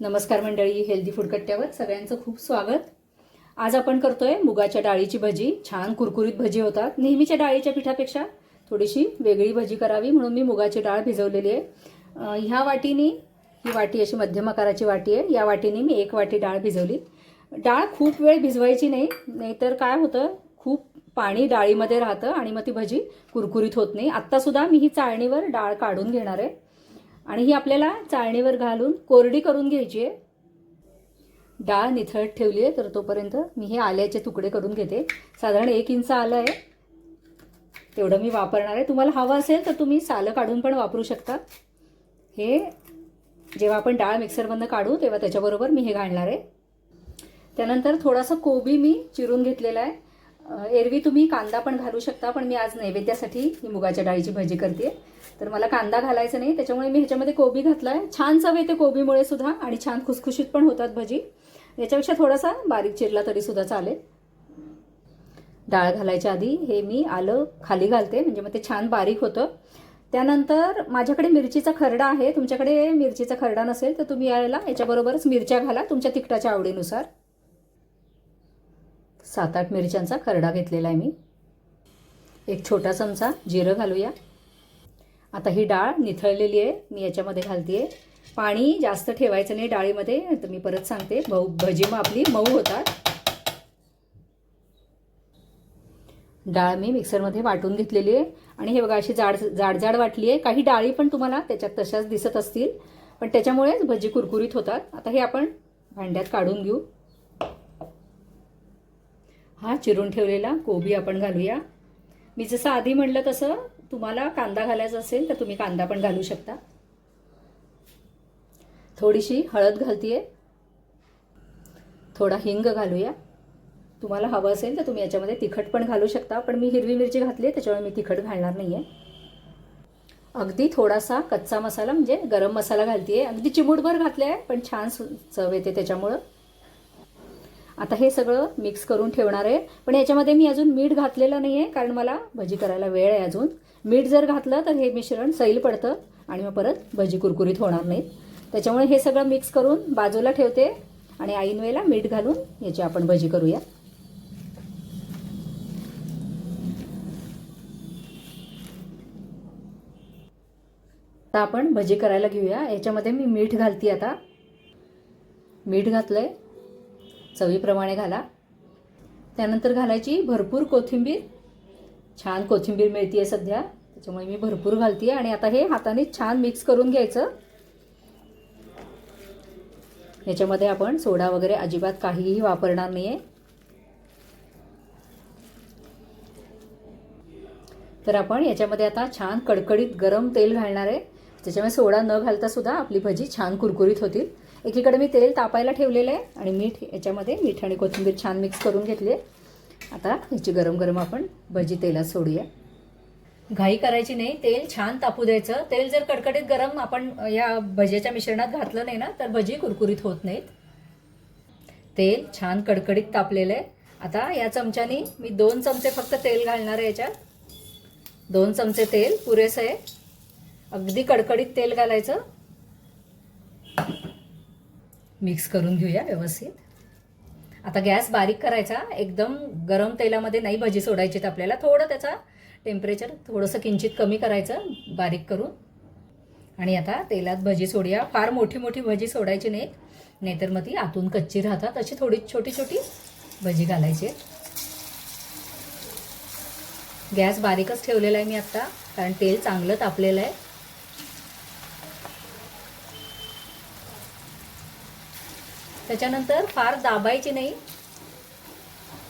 नमस्कार मंडळी healthy food कट्ट्यावर सगळ्यांचं खूप स्वागत. आज आपण करतोय मुगाच्या डाळीची भजी. छान कुरकुरीत भजी होतात. नेहमीच्या डाळीच्या पिठापेक्षा थोडीशी वेगळी भजी करावी म्हणून मी मुगाची डाळ भिजवलेली आहे. ह्या वाटीनी ही वाटी अशी मध्यम आकाराची वाटी आहे. या वाटीने मी एक वाटी डाळ भिजवली. डाळ खूप वेळ भिजवायची नाही नाहीतर काय होतं खूप पाणी डाळीमध्ये राहतं आणि मग ती भजी कुरकुरीत होत नाही. आत्तासुद्धा मी ही चाळणीवर डाळ काढून घेणार आहे. आणि ही आपल्याला चाळणीवर घालून कोरडी करून घ्यायची आहे. डाळ निथळत ठेवली आहे तर तोपर्यंत मी हे आल्याचे तुकडे करून घेते. साधारण एक इंच आलं आहे. तेवढं मी वापरणार आहे. तुम्हाला हवं असेल तर तुम्ही सालं काढून पण वापरू शकता. हे जेव्हा आपण डाळ मिक्सरमधनं काढू तेव्हा त्याच्याबरोबर मी हे घालणार आहे. त्यानंतर थोडासा कोबी मी चिरून घेतलेला आहे. एरवी तुम्ही कांदा पण घालू शकता पण मी आज नैवेद्यासाठी ही मुगाच्या डाळीची भजी करते तर मला कांदा घालायचा नाही त्याच्यामुळे मी ह्याच्यामध्ये कोबी घातला आहे छान चव येते कोबीमुळे सुद्धा आणि छान खुसखुशीत पण होतात भजी. याच्यापेक्षा थोडासा बारीक चिरला तरी सुद्धा चालेल. डाळ घालायच्या आधी हे मी आलं खाली घालते म्हणजे मग ते छान बारीक होतं. त्यानंतर माझ्याकडे मिरचीचा खरडा आहे तुमच्याकडे मिरचीचा खरडा नसेल तर तुम्ही यायला याच्याबरोबरच मिरच्या घाला तुमच्या तिखटाच्या आवडीनुसार. सात आठ मिरच्यांचा खरडा घेतलेला आहे मी. एक छोटा चमचा जिरं घालूया. आता ही डाळ निथळलेली आहे. मी याच्यामध्ये घालते आहे पाणी जास्त ठेवायचं नाही डाळीमध्ये. तर मी परत सांगते. भाऊ भजी मग आपली मऊ होतात. डाळ मी मिक्सरमध्ये वाटून घेतलेली आहे. आणि हे बघा अशी जाड जाड जाड वाटली आहे काही डाळी पण तुम्हाला त्याच्यात तशाच दिसत असतील. पण त्याच्यामुळेच भजी कुरकुरीत होतात. आता हे आपण भांड्यात काढून घेऊ. हा चिरून ठेवलेला कोबी आपण घालूया. मी जसं आधी म्हटलं तसं तुम्हाला कांदा घालायचा असेल तर तुम्ही कांदा पण घालू शकता. थोडीशी हळद घालतीये. थोडा हिंग घालूया. तुम्हाला हवं असेल तर तुम्ही याच्यामध्ये तिखट पण घालू शकता पण मी हिरवी मिरची घातली आहे त्याच्यामुळे मी तिखट घालणार नाही आहे अगदी थोडासा कच्चा मसाला म्हणजे गरम मसाला घालतीये. अगदी चिमूटभर घातले आहे पण छान चव येते त्याच्यामुळं. आता हे सगळं मिक्स करून ठेवणार आहे. पण याच्यामध्ये मी अजून मीठ घातलेलं नाही आहे कारण मला भजी करायला वेळ आहे अजून. मीठ जर घातलं तर हे मिश्रण सैल पडतं आणि मग परत भजी कुरकुरीत होणार नाहीत त्याच्यामुळे हे सगळं मिक्स करून बाजूला ठेवते आणि ऐन वेळेला मीठ घालून याची आपण भजी करूया. आता आपण भजी करायला घेऊया. याच्यामध्ये मी मीठ घालते आता. मीठ घातलंय. चवीप्रमाणे घाला. त्यानंतर घालायची भरपूर कोथिंबीर. छान कोथिंबीर मिळते आहे सध्या. त्याच्यामुळे मी भरपूर घालते आणि आता हे हाताने छान मिक्स करून घ्यायचं. याच्यामध्ये आपण सोडा वगैरे अजिबात काहीही वापरणार नाही आहे तर आपण याच्यामध्ये आता छान कडकडीत गरम तेल घालणार आहे. त्याच्यामुळे सोडा न घालता सुद्धा आपली भजी छान कुरकुरीत होतील. एकीकडे मी तेल तापायला ठेवलेलं आहे आणि मीठ याच्यामध्ये मीठ आणि कोथिंबीर छान मिक्स करून घेतली आता ह्याची गरम गरम आपण भजी तेलात सोडूया. घाई करायची नाही तेल छान तापू द्यायचं. तेल जर कडकडीत गरम आपण या भजीच्या मिश्रणात घातलं नाही ना तर भजी कुरकुरीत होत नाहीत. तेल छान कडकडीत तापलेलं आहे. आता या चमच्याने मी दोन चमचे फक्त तेल घालणार आहे याच्यात. दोन चमचे तेल पुरेसं आहे. अगदी कडकडीत तेल घालायचं. मिक्स करून घेऊया व्यवस्थित. आता गॅस बारीक करायचा एकदम गरम तेलामध्ये नाही भजी सोडायची तर आपल्याला थोडं त्याचा टेम्परेचर थोडंसं किंचित कमी करायचं बारीक करून. आणि आता तेलात भजी सोडूया. फार मोठी मोठी भजी सोडायची नाही नाहीतर मग ती आतून कच्ची राहतात. अशी थोडी छोटी छोटी भजी घालायची गॅस बारीकच ठेवलेला आहे मी आत्ता कारण तेल चांगलं तापलेलं आहे. त्याच्यानंतर फार दाबायची नाही.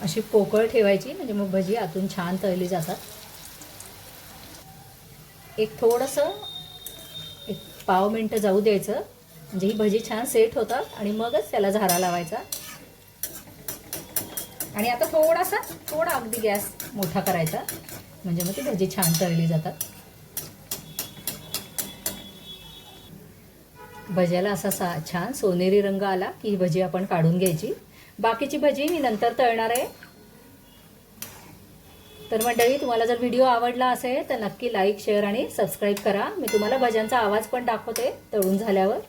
अशी पोकळ ठेवायची म्हणजे मग भजी आतून छान तळली जातात. एक थोडंसं एक पाव मिनटं जाऊ द्यायचं. म्हणजे ही भजी छान सेट होतात आणि मगच त्याला झारा लावायचा. आणि आता थोडासा थोडा अगदी गॅस मोठा करायचा. म्हणजे मग ती भजी छान तळली जातात. भज्याला असा सा छान सोनेरी रंग आला की ही भजी आपण काढून घ्यायची. बाकीची भजी मी नंतर तळणार आहे. तर मंडळी तुम्हाला जर व्हिडिओ आवडला असेल तर नक्की लाईक शेअर आणि सबस्क्राईब करा. मी तुम्हाला भज्यांचा आवाज पण दाखवते तळून झाल्यावर.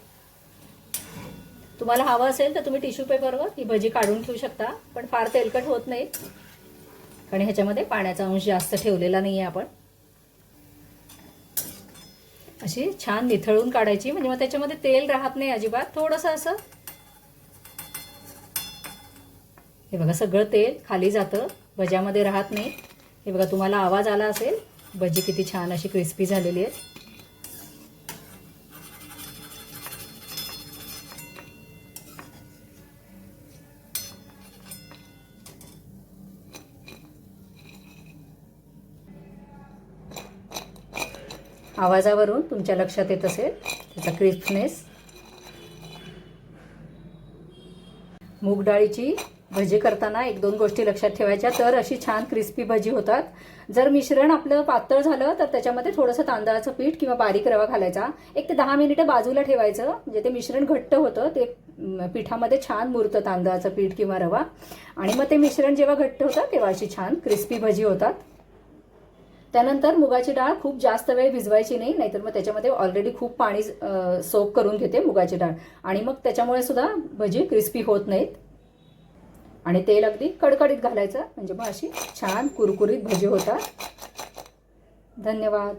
तुम्हाला हवं असेल तर तुम्ही टिश्यू पेपरवर ही भजी काढून ठेवू शकता पण फार तेलकट होत नाहीत कारण ह्याच्यामध्ये पाण्याचा अंश जास्त ठेवलेला नाही आहे आपण. अशी छान निथळून काढायची. म्हणजे मग त्याच्यामध्ये तेल राहत नाही अजिबात. थोडंसं असं. हे बघा सगळं तेल खाली जातं. भज्यामध्ये राहत नाही. हे बघा तुम्हाला आवाज आला असेल. भजी किती छान अशी क्रिस्पी झालेली आहे आवाजावरून तुमच्या लक्षात येत असेल त्याचा क्रिस्पनेस. मूग डाळीची भजी करताना एक दोन गोष्टी लक्षात ठेवायच्या तर अशी छान क्रिस्पी भजी होतात. जर मिश्रण आपलं पातळ झालं तर त्याच्यामध्ये थोडंसं तांदळाचं पीठ किंवा बारीक रवा घालायचा. एक ते दहा मिनिटं बाजूला ठेवायचं म्हणजे ते मिश्रण घट्ट होतं ते पिठामध्ये छान मुरतं तांदळाचं पीठ किंवा रवा. आणि मग ते मिश्रण जेव्हा घट्ट होतं तेव्हा अशी छान क्रिस्पी भजी होतात. त्यानंतर मुगाची डाळ खूप जास्त वेळ भिजवायची नाही नाहीतर मग त्याच्यामध्ये ऑलरेडी खूप पाणी सोक करून घेते मुगाची डाळ. आणि मग त्याच्यामुळे सुद्धा भजी क्रिस्पी होत नाहीत. आणि तेल अगदी कडकडीत घालायचं म्हणजे मग अशी छान कुरकुरीत भजी होतात. धन्यवाद.